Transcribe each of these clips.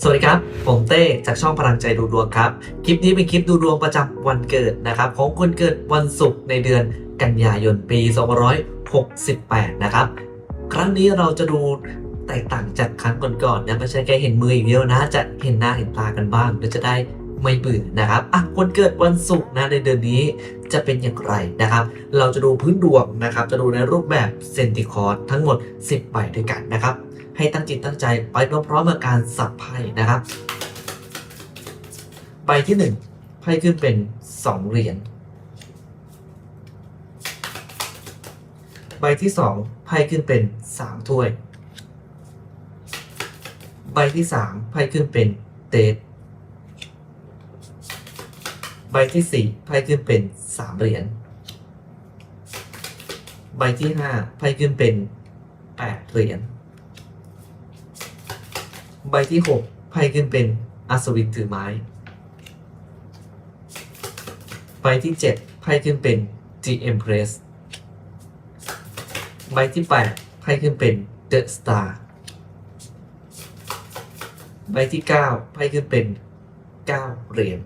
สวัสดีครับ ผมเต้จากช่องพลังใจดูดวงครับ คลิปนี้เป็นคลิปดูดวงประจำวันเกิดนะครับ ของคนเกิดวันศุกร์ในเดือนกันยายนปี 2568 นะครับ ครั้งนี้เราจะดูแตกต่างจากครั้งก่อนๆนะไม่ใช่แค่เห็นมืออย่างเดียวนะ จะเห็นหน้าเห็นตากันบ้างเพื่อจะได้ไม่เบื่อนะครับอะคนเกิดวันศุกร์นะในเดือนนี้จะเป็นอย่างไรนะครับ เราจะดูพื้นดวงนะครับ จะดูในรูปแบบเซนติคอร์ทั้งหมด 10ใบด้วยกันนะครับ ให้ตั้งจิตตั้งใจไปพร้อมๆกับการสับไพ่นะครับ ใบที่หนึ่งไพ่ขึ้นเป็นสองเหรียญใบที่สองไพ่ขึ้นเป็นสามถ้วย ใบที่สามไพ่ขึ้นเป็นเตดใบที่สี่ไพ่ขึ้นเป็นสามเหรียญใบที่ห้าไพ่ขึ้นเป็นแปดเหรียญ ใบที่หกไพ่ขึ้นเป็นอัศวินถือไม้ ใบที่เจ็ดไพ่ขึ้นเป็น The Empress ใบที่แปดไพ่ขึ้นเป็น The Star ใบที่เก้าไพ่ขึ้นเป็นเก้าเหรียญ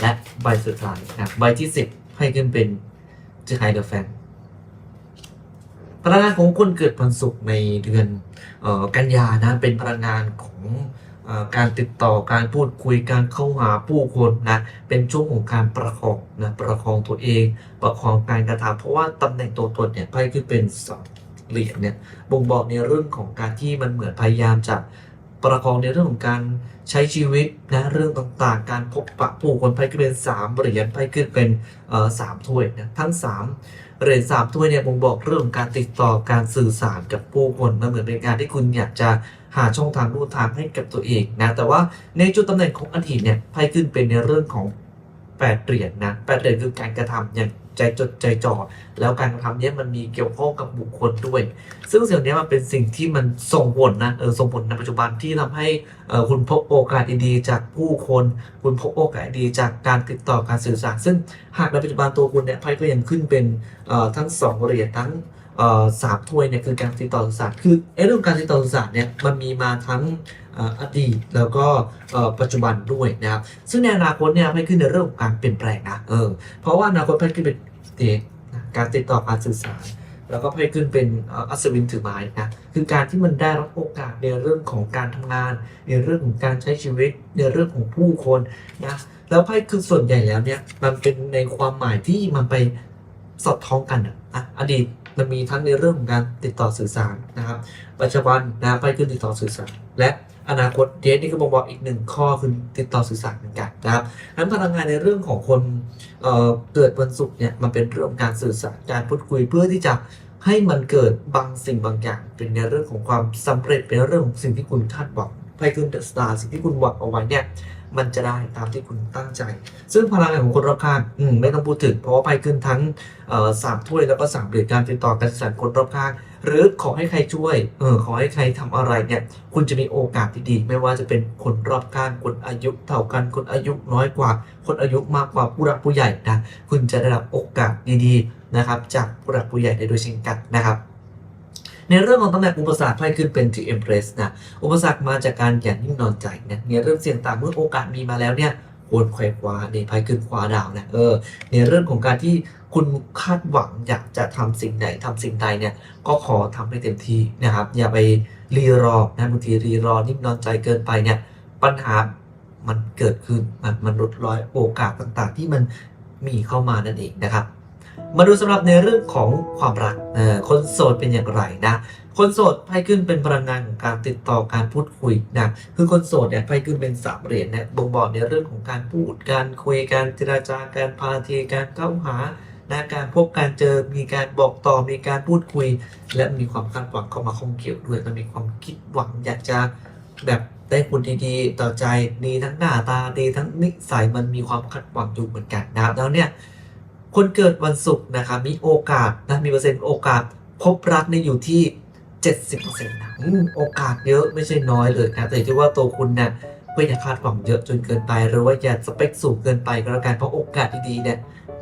และใบสุดท้ายนะใบที่สิบไพ่ขึ้นเป็น The High the Fan พลังงานของคนเกิดวันศุกร์ในเดือนออกันยานะเป็นพลังงานของออการติดต่อการพูดคุยการเข้าหาผู้คนนะเป็นช่วงของการประคองนะประคองตัวเอง ประคองการกระทำเพราะว่าตำแหน่งตัวตนเนี่ยไพ่ขึ้นเป็นสองเหรียญเนี่ยบ่งบอกในเรื่องของการที่มันเหมือนพยายามจะประคองในเรื่องของการใช้ชีวิตนะเรื่องต่างๆ การพบปะผู้คนไพ่ขึ้นเป็นสามเหรียญไพ่ขึ้นเป็นสามถ้วยนะทั้งสาม เหรียญสามถ้วยเนี่ยบ่งบอกเรื่องของการติดต่อการสื่อสารกับผู้คนมันเหมือนเป็นการที่คุณอยากจะหาช่องทางรูทางให้กับตัวเองนะแต่ว่าในจุดตำแหน่งของอาทิตเนี่ยไพ่ขึ้นเป็นในเรื่องของแปดเหรียญนะแปดเหรียญคือการกระทำอย่าง ใจจดใจจ่อแล้วการกระทำเนี้ยมันมีเกี่ยวข้องกับบุคคลด้วย ซึ่งสิ่งนี้มันเป็นสิ่งที่มันส่งผลนะเออส่งผลในปัจจุบันที่ทำให้คุณพบโอกาสดีๆจากผู้คน คุณพบโอกาสดีจากการติดต่อการสื่อสาร ซึ่งหากในปัจจุบันตัวคุณเนี่ยไพ่ก็ยังขึ้นเป็นทั้งสองเหรียญทั้งสามถ้วยเนี่ยคือการติดต่อสื่อสารคือไอ้เรื่องการติดต่อสื่อสารเนี่ยมันมีมาทั้ง อดีตแล้วก็ปัจจุบันด้วยนะครับซึ่งในอนาคตเนี่ยไม่ขึ้นในเรื่องของการเปลี่ยนแปลงนะเออเพราะว่าอนาคตไพ่ขึ้นเป็นเดนะการติดต่อการสื่อสาร แล้วก็ไพ่ขึ้นเป็นอัศวินถือไม้นะคือการที่มันได้รับโอกาสในเรื่องของการทำงาน ในเรื่องของการใช้ชีวิต ในเรื่องของผู้คนนะแล้วไพ่คือส่วนใหญ่แล้วเนี่ยมันเป็นในความหมายที่มันไปสอดคล้องกันอะอะอดีตมันมีทั้งในเรื่องของการติดต่อสื่อสารนะครับ ปัจจุบันนะไปขึ้นติดต่อสื่อสารและ อนาคตเดทนี่ก็บอกบอกอีกหนึ่งข้อคือติดต่อสื่อสารเหมือนกันนะครับนั้นพลังงานในเรื่องของคนเเกิดวันศุกร์เนี่ยมันเป็นเรื่องของการสื่อสารการพูดคุยเพื่อที่จะให้มันเกิดบางสิ่งบางอย่าง เป็นในเรื่องของความสำเร็จเป็นเรื่องของสิ่งที่คุณคาดหวังไพ่คืนเดอะสตาร์สิ่งที่คุณหวังเอาไว้เนี่ย มันจะได้ตามที่คุณตั้งใจ ซึ่งพลังงานของคนรอบข้างอืมไม่ต้องพูดถึงเพราะว่าไพ่ขึ้นทั้งสามถ้วยแล้วก็สามเหรียญการติดต่อการสื่อสารคนรอบข้าง หรือขอให้ใครช่วยเออขอให้ใครทำอะไรเนี่ยคุณจะมีโอกาสที่ดี ไม่ว่าจะเป็นคนรอบข้างคนอายุเท่ากันคนอายุน้อยกว่า คนอายุมากกว่าผู้รักผู้ใหญ่นะคุณจะได้รับโอกาสดีๆนะครับจากผู้รักผู้ใหญ่ในโดยเช่นกันนะครับ ในเรื่องของตำแหน่งอุปสรรคไพ่ขึ้นเป็น The Empress นะอุปสรรคมาจากการอย่านิ่งนอนใจเนี่ยในเรื่องเสี่ยงต่างเมื่อโอกาสมีมาแล้วเนี่ยควรไขว่คว้าในไพ่ขึ้นคว้าดาวนะเออในเรื่องของการที่คุณคาดหวังอยากจะทำสิ่งใดทำสิ่งใดเนี่ยก็ขอทำให้เต็มที่นะครับ อย่าไปรีรอนะบางทีรีรอนิ่งนอนใจเกินไปเนี่ยปัญหามันเกิดขึ้นมันมันลดร้อยโอกาสต่างๆ ที่มันมีเข้ามานั่นเองนะครับ มาดูสำหรับในเรื่องของความรักคนโสดเป็นอย่างไรนะ คนโสดไพ่ขึ้นเป็นพลังงานของการติดต่อการพูดคุยนะ คือคนโสดเนี่ยไพ่ขึ้นเป็นสามเหรียญเนี่ยบ่งบอกในเรื่องของการพูด การคุย การเจราจาการพาทีการเข้าหานะการพบการเจอ มีการบอกต่อ มีการพูดคุย และมีความคาดหวังเข้ามาข้องเกี่ยวด้วย มันมีความคิดหวังอยากจะแบบได้คนดีๆ ต่อใจ ดีทั้งหน้าตา ดีทั้งนิสัย มันมีความคาดหวังอยู่เหมือนกันนะครับแล้วเนี่ย คนเกิดวันศุกร์นะครับมีโอกาสนะมีเปอร์เซ็นต์โอกาสพบรักเนี่ยอยู่ที่ 70%นะอืมโอกาสเยอะไม่ใช่น้อยเลยนะแต่ที่ว่าตัวคุณเนี่ยไม่อยาคาดหวังเยอะจนเกินไป หรือว่าอย่าสเปคสูงเกินไปก็แล้วกันเพราะโอกาสดีๆเนี่ย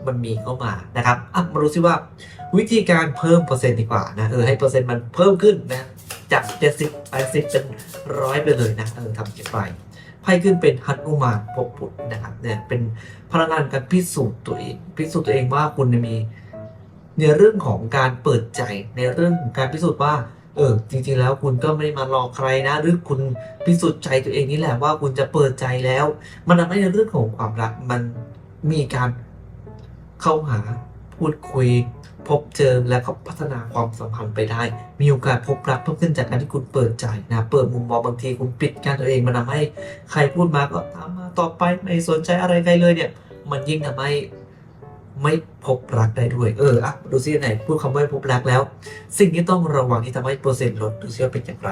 มันมีเข้ามานะครับอะมาดูซิว่าวิธีการเพิ่มเปอร์เซ็นต์ดีกว่านะเออให้เปอร์เซ็นต์มันเพิ่มขึ้นนะจากเจ็ดสิบแปสิบเป็นร้อยไปเลยนะเออทำเก็บไป ไพ่ขึ้นเป็นฮันุมานพกพุทธนะครับเนี่ยเป็นพลังงานการพิสูจน์ตัวเอง พิสูจน์ตัวเองว่าคุณเนี่ยมีในเรื่องของการเปิดใจในเรื่องของการพิสูจน์ว่าเออจริงๆแล้วคุณก็ไม่ได้มารอใครนะ หรือคุณพิสูจน์ใจตัวเองนี่แหละว่าคุณจะเปิดใจแล้ว มันทำให้ในเรื่องของความรักมันมีการเข้าหาพูดคุย พบเจอและก็พัฒนาความสัมพันธ์ไปได้ มีโอกาสพบรักเพิ่มขึ้นจากการที่คุณเปิดใจนะเปิดมุมมองบางทีคุณปิดการตัวเองมันทำให้ใครพูดมาก็ตามมาต่อไปไม่สนใจอะไรใครเลยเนี่ย มันยิ่งทำให้ไม่พบรักได้ด้วย เอออะดูซิไหนพูดคำว่าพบรักแล้ว สิ่งที่ต้องระวังที่ทำให้เปอร์เซ็นต์ลดดูซิว่าเป็นอย่างไร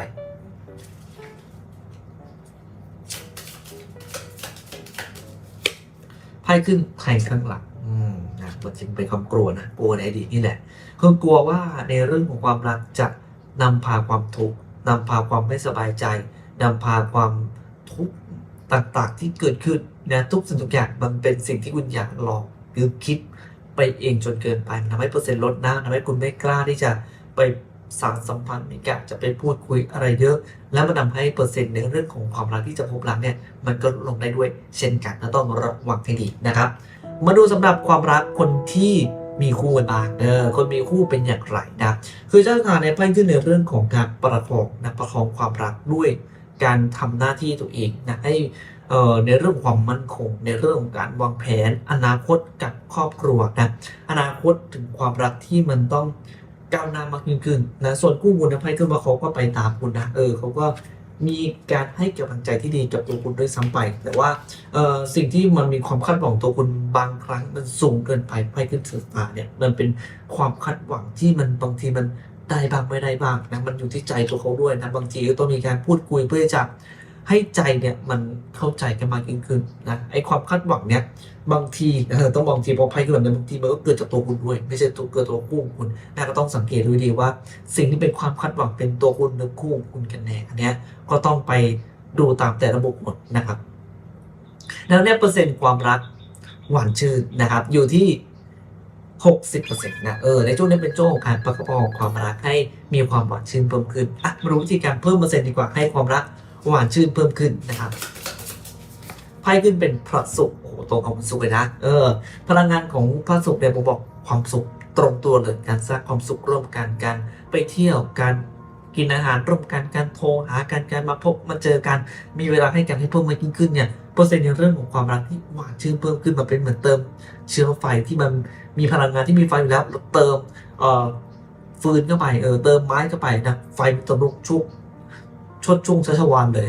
ไพ่ขึ้นแทงข้างหลัง มันจริงเป็นความกลัวนะกลัวในอดีตนี่แหละคือกลัวว่าในเรื่องของความรักจะนำพาความทุกข์นำพาความไม่สบายใจนำพาความทุกข์ต่างๆ ที่เกิดขึ้นนะทุกสิ่งทุกอย่างมันเป็นสิ่งที่คุณอยากลองหรือคิดไปเองจนเกินไปทำให้เปอร์เซ็นต์ลดนะทำให้คุณไม่กล้าที่จะไปสานสัมพันธ์ม่กล้าจะไปพูดคุยอะไรเยอะ แล้วมันทำให้เปอร์เซ็นต์ในเรื่องของความรักที่จะพบรักเนี่ยมันก็ลดลงได้ด้วยเช่นกันและต้องระวังให้ดีนะครับ มาดูสำหรับความรักคนที่มีคู่กันบ้างเออคนมีคู่เป็นอย่างไรนะคือเจ้าชายในไพ่ขึ้นในเรื่องของการประคองนะประคองความรักด้วยการทำหน้าที่ตัวเองนะให้เอ่อในเรื่องของความมั่นคง ในเรื่องของการวางแผน อนาคตกับครอบครัวนะอนาคตถึงความรักที่มันต้องก้าวหน้ามากยิ่งขึ้นนะส่วนคู่บุญนะไพ่ขึ้นมาเขาก็ไปตามคุณนะเออเขาก็ มีการให้กำลังใจที่ดีกับตัวคุณด้วยซ้ำไป แต่ว่าสิ่งที่มันมีความคาดหวังตัวคุณบางครั้งมันสูงเกินไปไปขึ้นถึงตาเนี่ยมันเป็นความคาดหวังที่มันบางทีมันได้บ้างไม่ได้บ้างนะมันอยู่ที่ใจตัวเขาด้วยนะบางทีก็ต้องมีการพูดคุยเพื่อจะ ให้ใจเนี่ยมันเข้าใจกันมากยิ่งขึ้นนะไอความคาดหวังเนี่ยบางทีต้องบางทีพอไพ่ขึ้นแบบนี้บางทีมันก็เกิดจากตัวคุณด้วย ไม่ใช่ตัวเกิดตัวคู่คุณนะก็ต้องสังเกตดูดีว่า สิ่งที่เป็นความคาดหวังเป็นตัวคุณหรือคู่คุณกันแน่อันเนี้ยก็ต้องไปดูตามแต่ระบบหมดนะครับแล้วเนี่ยเปอร์เซ็นต์ความรักหวานชื่นนะครับ อยู่ที่60%นะเออในช่วงนี้เป็นช่วงของการประคับคองความรักให้มีความหวานชื่นเพิ่มขึ้นอะมารู้วิธีการเพิ่มเปอร์เซ็นต์ดีกว่าให้ความรัก หวานชื่นเพิ่มขึ้นนะครับไพ่ขึ้นเป็นพระศุกร์โอ้โหตรงกับวันศุกร์เลยนะเออ พลังงานของพระศุกร์เนี่ยผมบอกความสุขตรงตัวเลยการสร้างความสุขร่วมกันการไปเที่ยวการกินอาหารร่วมกันการโทรหากันการมาพบมาเจอกันมีเวลาให้กันให้เพิ่มมากยิ่งขึ้นเนี่ยเปอร์เซ็นต์ในเรื่องของความรักที่หวานชื่นเพิ่มขึ้นมาเป็นเหมือนเติม เชื้อไฟที่มันมีพลังงานที่มีไฟอยู่แล้วเติมเอ่อฟืนเข้าไปเออเติมไม้เข้าไปนะไฟมันจะลุกชุก ชดชุ่งชัชวานเลย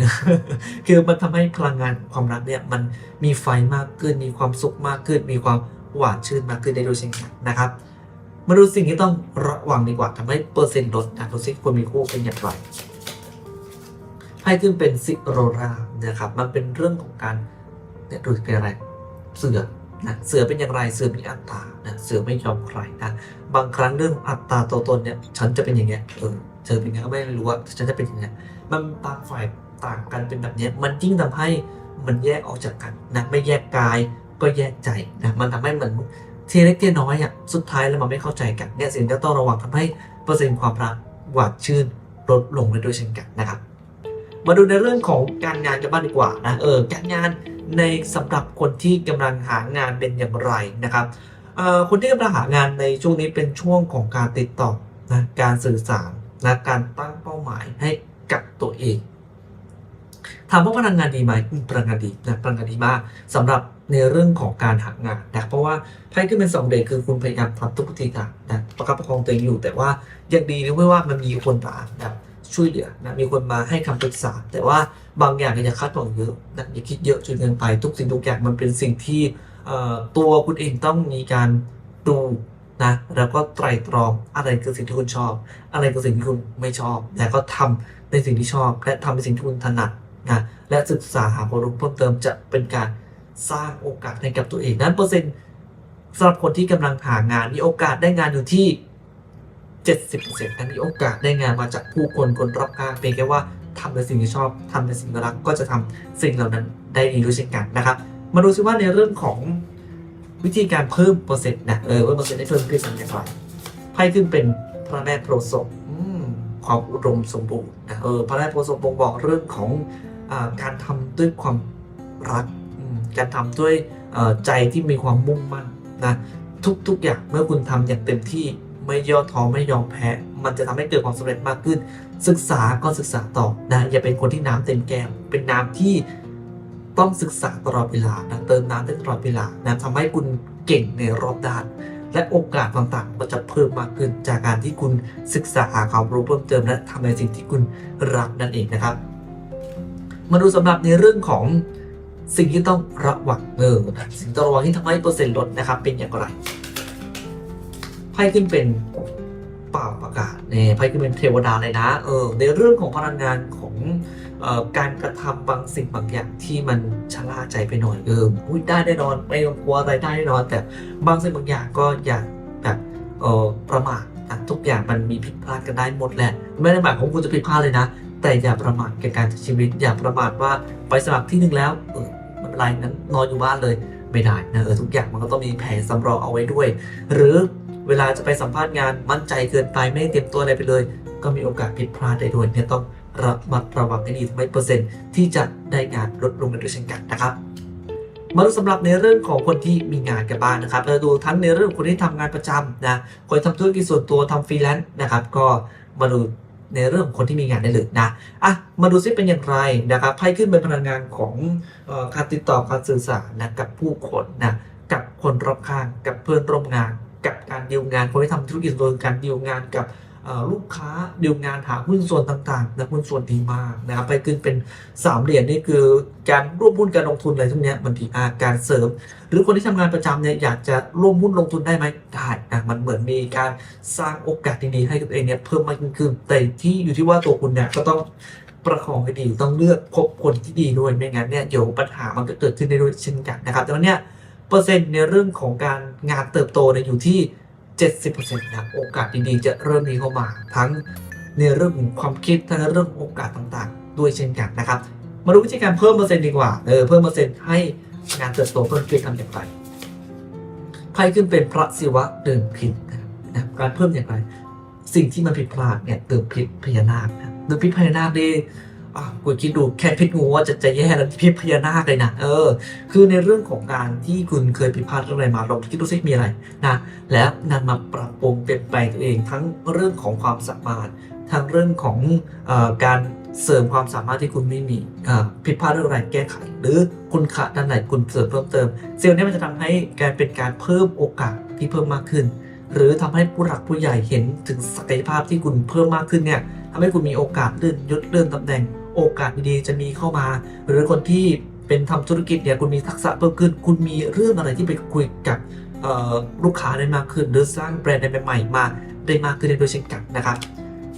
คือมันทำให้พลังงานความรักเนี่ยมันมีไฟมากขึ้น มีความสุขมากขึ้น มีความหวานชื่นมากขึ้นได้ด้วยเช่นกันนะครับ มาดูสิ่งที่ต้องระวังดีกว่าทำให้เปอร์เซ็นต์ลดนะดูสิคนมีคู่เป็นอย่างไรให้ขึ้นเป็นซิโรรานะครับ มันเป็นเรื่องของการเนี่ยดูเป็นอะไร เสือนะเสือเป็นอย่างไร เสือมีอัตตานะเสือไม่ยอมใครนะ บางครั้งเรื่องอัตตาตัวตนเนี่ย ฉันจะเป็นอย่างเงี้ยเออ เธอเป็นไงก็ไม่รู้ว่าฉันจะเป็นย่างเงี้ยมันต่างฝ่ายต่างกันเป็นแบบนี้มันยิ่งทำให้มันแยกออกจากกันนะไม่แยกกายก็แยกใจนะมันทำให้เหมือนเทเล็กเทน้อยอะสุดท้ายแล้วมันไม่เข้าใจกันเนี่ยสิ่งที่ต้องระวังทำให้เปอร์เซ็นต์ความรักหวานชื่นลดลงไปด้วยเช่นกันนะครับมาดูในเรื่องของการงานกันบ้างดีกว่านะเออการงานในสำหรับคนที่กำลังหางานเป็นอย่างไรนะครับคนที่กำลังหางานในช่วงนี้เป็นช่วงของการติดต่อนะการสื่อสาร นะการตั้งเป้าหมายให้กับตัวเองถามว่าพลังงานดีไหมพลังงานดีนะพลังงานดีมากสำหรับในเรื่องของการหางานนะเพราะว่าไพ่ขึ้นเป็นสองเดย์คือคุณพยายามทำทุกวิธีทางนะประคับประคองตัวเองอยู่ แต่ว่ายังดีนะเว้ยว่ามันมีคนมานะช่วยเหลือนะมีคนมาให้คำปรึกษา แต่ว่าบางอย่างอย่าคาดหวังเยอะนะอย่าคิดเยอะจนเกินไปทุกสิ่งทุกอย่างมันเป็นสิ่งที่ตัวคุณเองต้องมีการดู นะแล้วก็ไตรตรองอะไรคือสิ่งที่คุณชอบ อะไรคือสิ่งที่คุณไม่ชอบแล้วก็ทำในสิ่งที่ชอบ และทำในสิ่งที่คุณถนัดนะและศึกษาหาความรู้เพิ่มเติมจะเป็นการสร้างโอกาสให้กับตัวเองนั้นเปอร์เซ็นต์สำหรับคนที่กำลังหางานมีโอกาสได้งานอยู่ที่ 70%นั้นมีโอกาสได้งานมาจากผู้คนคนรอบข้างเพียงแค่ว่าทำในสิ่งที่ชอบทำในสิ่งที่รักก็จะทำสิ่งเหล่านั้นได้ดีด้วยเช่นกันนะครับ มาดูซิว่าในเรื่องของ วิธีการเพิ่มเปอร์เซ็นต์นะเออว่าเปอร์เซ็นต์ได้เพิ่มขึ้นเป็นอย่างไรไพ่ขึ้นเป็นพระแม่โพธิ์ศพอืมคความอุดมสมบูรณ์นะเออพระราชโพธิ์ทรงบ่งบอกเรื่องของอาการทำด้วยความรักอืมการทำด้วยเอ่อใจที่มีความมุ่งมั่นนะทุกๆอย่างเมื่อคุณทำอย่างเต็มที่ไม่ย่อท้อไม่ยอมแพ้ มันจะทำให้เกิดความสำเร็จมากขึ้น ศึกษาก็ศึกษาต่อนะอย่าเป็นคนที่น้ำเต็มแก้วเป็นน้ำที่ ต้องศึกษาตลอดเวลานะเติมน้ำได้ตลอดเวลานะทำให้คุณเก่งในรอบด้าน และโอกาสต่างๆ ก็จะเพิ่มมากขึ้นจากการที่คุณศึกษาหาความรู้เพิ่มเติมและทำในสิ่งที่คุณรักนั่นเองนะครับ มาดูสำหรับในเรื่องของสิ่งที่ต้องระวังเออนะสิ่งต้องระวังที่ทำให้เปอร์เซ็นต์ลดนะครับ เป็นอย่างไรไพ่ขึ้นเป็นเป่าประกาศเนี่ยไพ่ขึ้นเป็นเทวดาเลยนะเออในเรื่องของพลังงานของ การกระทำบางสิ่งบางอย่างที่มันชะล่าใจไปหน่อยเอออุ้ยได้แน่นอนไม่ต้องกลัวอะไรได้แน่นอน แต่บางสิ่งบางอย่างก็อย่าแบบเออประมาททุกอย่างมันมีผิดพลาดกันได้หมดแหละไม่ได้หมายความว่าคุณจะผิดพลาดเลยนะ แต่อย่าประมาทกับการใช้ชีวิต อย่าประมาทว่าไปสมัครที่หนึ่งแล้วเออไม่เป็นไรนั้นนอนอยู่บ้านเลยไม่ได้นะเออทุกอย่างมันก็ต้องมีแผนสำรองเอาไว้ด้วย หรือเวลาจะไปสัมภาษณ์งานมั่นใจเกินไปไม่เตรียมตัวอะไรไปเลย ก็มีโอกาสผิดพลาดได้ด้วยเนี่ยต้อง ระมัดระวังให้ดีทำให้เปอร์เซ็นต์ที่จะได้งานลดลงกันด้วยเช่นกันนะครับมาดูสำหรับในเรื่องของคนที่มีงานกันบ้างนะครับเราดูทั้งในเรื่องคนที่ทำงานประจำนะคนที่ทำธุรกิจส่วนตัวทำฟรีแลนซ์นะครับ ก็มาดูในเรื่องของคนที่มีงานได้เลยนะอะมาดูซิเป็นอย่างไรนะครับไพ่ขึ้นเป็นพลังงานของออการติดต่อการสื่อสารนะกับผู้คนนะกับคนรอบข้าง กับเพื่อนร่วมงาน กับการดีลงานคนที่ทำธุรกิจส่วนตัวการดีลงานกับ ลูกค้าดีลงานหาหุ้นส่วนต่างๆนะหุ้นส่วนดีมากนะครับไปขึ้นเป็นสามเหรียญนี่คือการร่วมหุ้นการลงทุนอะไรพวกเนี้ยมันดีอาการเสริม หรือคนที่ทำงานประจำเนี่ยอยากจะร่วมหุ้นลงทุนได้ไหมได้นะมันเหมือนมีการสร้างโอกาสดีๆให้กับตัวเองเนี่ยเพิ่มมากขึ้นแต่ที่อยู่ที่ว่าตัวคุณเนี่ยก็ต้องประคองให้ดีต้องเลือกคบคนที่ดีด้วยไม่งั้นเนี่ยเดี๋ยวปัญหามันก็เกิดขึ้นได้ด้วยเช่นกันนะครับแต่ว่าเนี่ยเปอร์เซ็นต์ในเรื่องของการงานเติบโตเนี่ยอยู่ที่ 70%นะโอกาสดีๆ จะเริ่มมีเข้ามา ทั้งในเรื่องของความคิดทั้งเรื่องโอกาสต่างๆ ด้วยเช่นกันนะครับ มาดูวิธีการเพิ่มเปอร์เซ็นต์ดีกว่าเออเพิ่มเปอร์เซ็นต์ให้งานเติบโตเพิ่มขึ้นทำอย่างไรไพ่ขึ้นเป็นพระศิวะเดินพิษนะการเพิ่มอย่างไร สิ่งที่มันผิดพลาดเนี่ยเติมพิษพญานาคนะเติมพิษพญานาคนี่ อะกูคิดดูแค่พิษงูว่าจะจะแย่แล้วพิษพญานาคเลยนะเออ คือในเรื่องของการที่คุณเคยผิดพลาดเรื่องอะไรมาลองคิดดูซิมีอะไรนะแล้วนำมาปรับปรุงเปลี่ยนแปลงตัวเอง ทั้งเรื่องของความสามารถทั้งเรื่องของออการเสริมความสามารถที่คุณไม่มีผิดพลาดเรื่องอะไรแก้ไข หรือคุณขาดด้านไหนคุณเสริมเพิ่มเติมเซลล์นี้มันจะทำให้การเป็นการเพิ่มโอกาสที่เพิ่มมากขึ้น หรือทำให้ผู้หลักผู้ใหญ่เห็นถึงศักยภาพที่คุณเพิ่มมากขึ้นเนี่ย ทำให้คุณมีโอกาสเลื่อนยศเลื่อนตำแหน่ง โอกาสดีๆจะมีเข้ามา หรือคนที่เป็นทำธุรกิจเนี่ยคุณมีทักษะเพิ่มขึ้น คุณมีเรื่องอะไรที่ไปคุยกับลูกค้าได้มากขึ้น หรือสร้างแบรนด์ใหม่ๆมาได้มากขึ้นได้วยเช่นกันนะครับ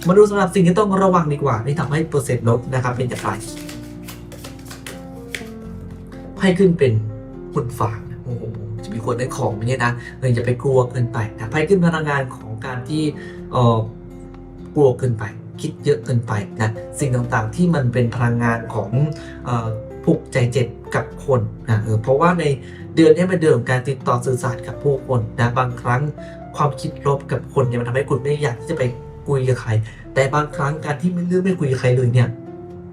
มาดูสำหรับสิ่งที่ต้องระวังดีกว่าที่ทำให้เปอร์เซ็นต์ลดนะครับเป็นอย่างไรไพ่ขึ้นเป็นหุ่นฟางนะโอ้โหจะมีคนได้ของไมเนี่ยนะเอออย่าไปกลัวเกินไปนะไพ่ขึ้นพลังงานของการที่เออกลัวเกินไป คิดเยอะเกินไปนะสิ่งต่างๆที่มันเป็นพลังงานของผูกใจเจ็บกับคนนะเออเพราะว่าในเดือนนี้เป็นเดือนของการติดต่อสื่อสารกับผู้คนนะบางครั้งความคิดลบกับคนเนี่ยมันทำให้คุณไม่อยากที่จะไปคุยกับใคร แต่บางครั้งการที่ไม่เลือกไม่คุยกับใครเลยเนี่ย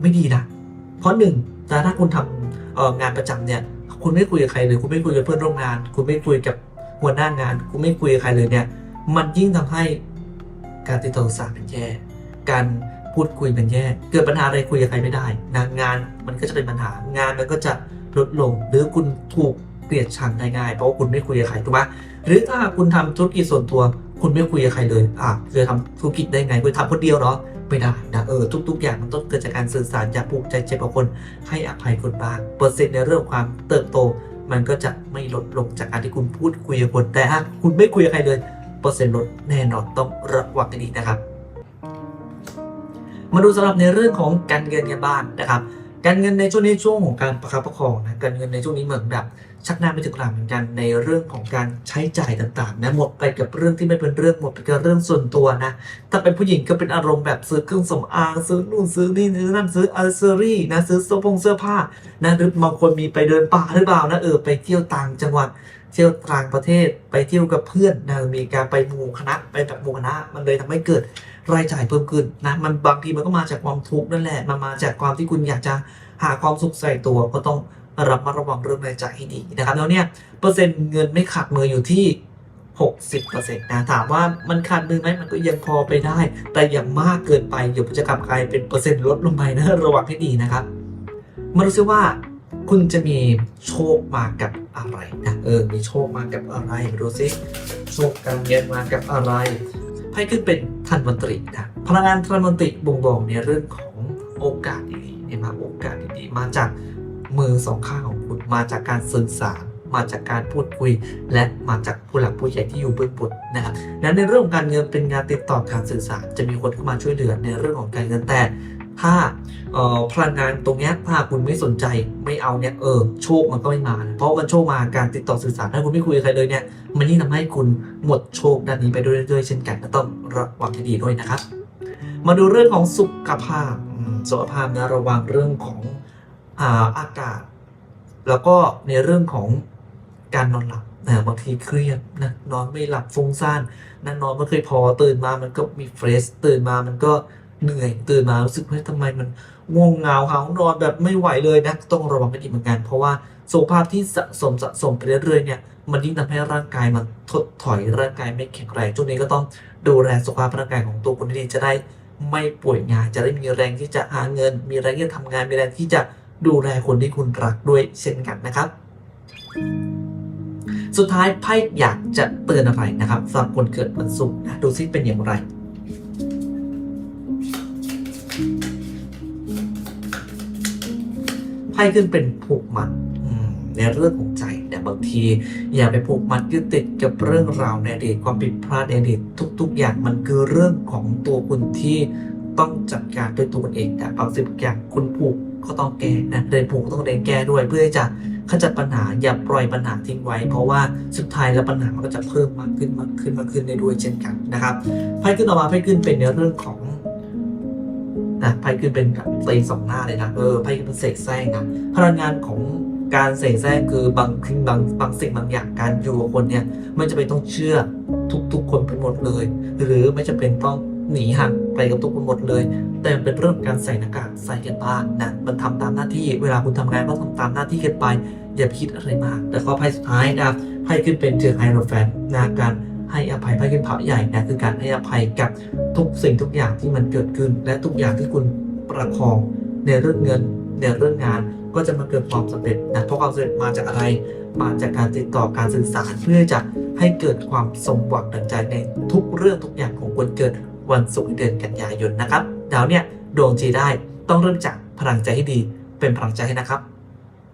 ไม่ดีนะเพราะหนึ่งแต่ถ้าคุณทำงานประจำเนี่ยคุณไม่คุยกับใครเลยคุณไม่คุยกับเพื่อนร่วมงาน คุณไม่คุยกับหัวหน้างาน คุณไม่คุยกับใครเลยเนี่ยมันยิ่งทำให้การติดต่อสื่อสารเป็นแย่ การพูดคุยเป็นแย่เกิดปัญหาอะไรคุยกับใครไม่ได้นะงานมันก็จะเป็นปัญหางานมันก็จะลดลง หรือคุณถูกเกลียดชังได้ง่ายเพราะว่าคุณไม่คุยกับใครถูกไหมหรือถ้าคุณทำธุรกิจส่วนตัวคุณไม่คุยกับใครเลยอะจะทำธุรกิจได้ไงคุณทำคนเดียวเนาะไม่ได้นะเออทุก ๆ อย่างมันต้องเกิดจากการสื่อสารอย่าผูกใจเจ็บกับคนให้อภัยคนบ้างเปอร์เซ็นต์ในเรื่องของความเติบโต มันก็จะไม่ลดลงจากการที่คุณพูดคุยกับคนแต่ถ้าคุณไม่คุยกับใครเลยเปอร์เซ็นต์ลดแน่นอนต้องระวังกันดีนะครับ มาดูสำหรับในเรื่องของการเงินกันบ้างนะครับการเงินในช่วงนี้ช่วงของการประคับประคองนะการเงินในช่วงนี้เหมือนแบบชักหน้าไม่ถึงหลังเหมือนกันในเรื่องของการใช้จ่ายต่างๆนะหมดไปกับเรื่องที่ไม่เป็นเรื่องหมดไปกับเรื่องส่วนตัวนะถ้าเป็นผู้หญิงก็เป็นอารมณ์แบบซื้อเครื่องสำอางซื้อนู่นซื้อนี่ซื้อนั่นซื้ออัลเซอรี่นะซื้อเสื้อผงเสื้อผ้านะหรือบางคนมีไปเดินป่าหรือเปล่านะเออไปเที่ยวต่างจังหวัดเที่ยวต่างประเทศไปเที่ยวกับเพื่อนนะมีการไปหมู่คณะไปแบบหมู่คณะมันเลยทำให้เกิด รายจ่ายเพิ่มขึ้นนะมันบางทีมันก็มาจากความทุกข์นั่นแหละมันมาจากความที่คุณอยากจะหาความสุขใส่ตัวก็ต้องระมัดระวังเรื่องรายจ่ายให้ดีนะครับแล้วเนี่ยเปอร์เซ็นต์เงินไม่ขาดมืออยู่ที่ 60%นะถามว่ามันขาดมือไหมมันก็ยังพอไปได้ แต่อย่ามากเกินไปเดี๋ยวมันจะกลับกลายเป็นเปอร์เซ็นต์ลดลงไปนะระวังให้ดีนะครับมาดูซิว่าคุณจะมีโชคมากับอะไรนะเออมีโชคมากับอะไรมาดูซิโชคการเงินมากับอะไร ให้ขึ้นเป็นท่านมนตรีนะพลังงานท่านมนตรีบ่งบอกในเรื่องของโอกาสดีๆมาโอกาสดีๆมาจากมือสองข้างของคุณมาจากการสื่อสารมาจากการพูดคุย และมาจากผู้หลักผู้ใหญ่ที่อยู่เบื้องบนนะครับนั้นในเรื่องของการเงินเป็นงานติดต่อการสื่อสาร จะมีคนเข้ามาช่วยเหลือในเรื่องของการเงินแต่ ถ้าพลังงานตรงนี้ถ้าคุณไม่สนใจไม่เอาเนี่ยเออโชคมันก็ไม่มานะเพราะมันโชคมาการติดต่อสื่อสารถ้าคุณไม่คุยกับใครเลยเนี่ยมันยิ่งทำให้คุณหมดโชคด้านนี้ไปเรื่อยๆเช่นกันก็ต้องระวังให้ดีด้วยนะครับ มาดูเรื่องของสุขภาพสุขภาพนะระวังเรื่องของอาอากาศ แล้วก็ในเรื่องของการนอนหลับนะบางทีเครียดนะนอนไม่หลับฟุ้งซ่านนะนอนไม่เคยพอตื่นมามันก็มีเฟรชตื่นมามันก็ เหนื่อยตื่นมารู้สึกว่าทำไมมันง่วงเหงาหานอนแบบไม่ไหวเลยนะต้องระวังให้ดีเหมือนกัน เพราะว่าสุขภาพที่สะสมสะสมไปเรื่อยๆเนี่ยมันยิ่งทำให้ร่างกายมันถดถอยร่างกายไม่แข็งแรงช่วงนี้ก็ต้องดูแลสุขภาพร่างกายของตัวคุณดีจะได้ไม่ป่วยงานจะได้มีแรงที่จะหาเงิน มีแรงที่จะทำงานมีแรงที่จะดูแลคนที่คุณรักด้วยเช่นกันนะครับ สุดท้ายไพ่อยากจะเตือนอะไรนะครับสำหรับคนเกิดวันศุกร์นะดูซิเป็นอย่างไร ไพ่ขึ้นเป็นผูกมัดในเรื่องของใจแต่บางทีอย่าไปผูกมัดยึดติดกับเรื่องราวในอดีตความผิดพลาดในอดีตทุก ๆ อย่างมันคือเรื่องของตัวคุณที่ต้องจัดการด้วยตัวเองแต่บางสิ่งบางอย่างคุณผูกก็ต้องแก้นะเดินผูกต้องเดินแก้ด้วยเพื่อจะขจัดปัญหาอย่าปล่อยปัญหาทิ้งไว้ เพราะว่าสุดท้ายแล้วปัญหามันก็จะเพิ่มมากขึ้นมากขึ้นมากขึ้นได้ด้วยเช่นกันนะครับไพ่ขึ้นต่อมาไพ่ขึ้นเป็นในเรื่องของ นะไพ่ขึ้นเป็นตีสองหน้าเลยนะเออไพ่ขึ้นเป็นเสกแซงนะพลังงานของการเสกแซงคือบางครั้งบางบางสิ่งบางอย่างการอยู่กับคนเนี่ยไม่จะเป็นต้องเชื่อทุกๆคนไปหมดเลย หรือไม่จะเป็นต้องหนีห่างไปกับทุกคนหมดเลย แต่มันเป็นเรื่องการใส่หน้ากากใส่กันบ้างนะมันทำตามหน้าที่เวลาคุณทำงานก็ทำตามหน้าที่กันไป อย่าคิดอะไรมาก แต่ข้อไพ่สุดท้ายนะไพ่ขึ้นเป็นเจอไฮโรแฟนนะการ ให้อภัยพ่ขึ้นพระใหญ่นะคือการให้อภัยกับทุกสิ่งทุกอย่างที่มันเกิดขึ้น และทุกอย่างที่คุณประคองในเรื่องเงินในเรื่องงานก็จะมาเกิดความสำเร็จนะเพราะความสำเร็จมาจากอะไร มาจากการติดต่อการสื่อสารเพื่อจะให้เกิดความสมหวังดังใจในทุกเรื่องทุกอย่างของคนเกิดวันศุกร์เดือนกันยายนนะครับดาวเนี่ยดวงจีได้ต้องเริ่มจากพลังใจให้ดีเป็นพลังใจให้นะครับ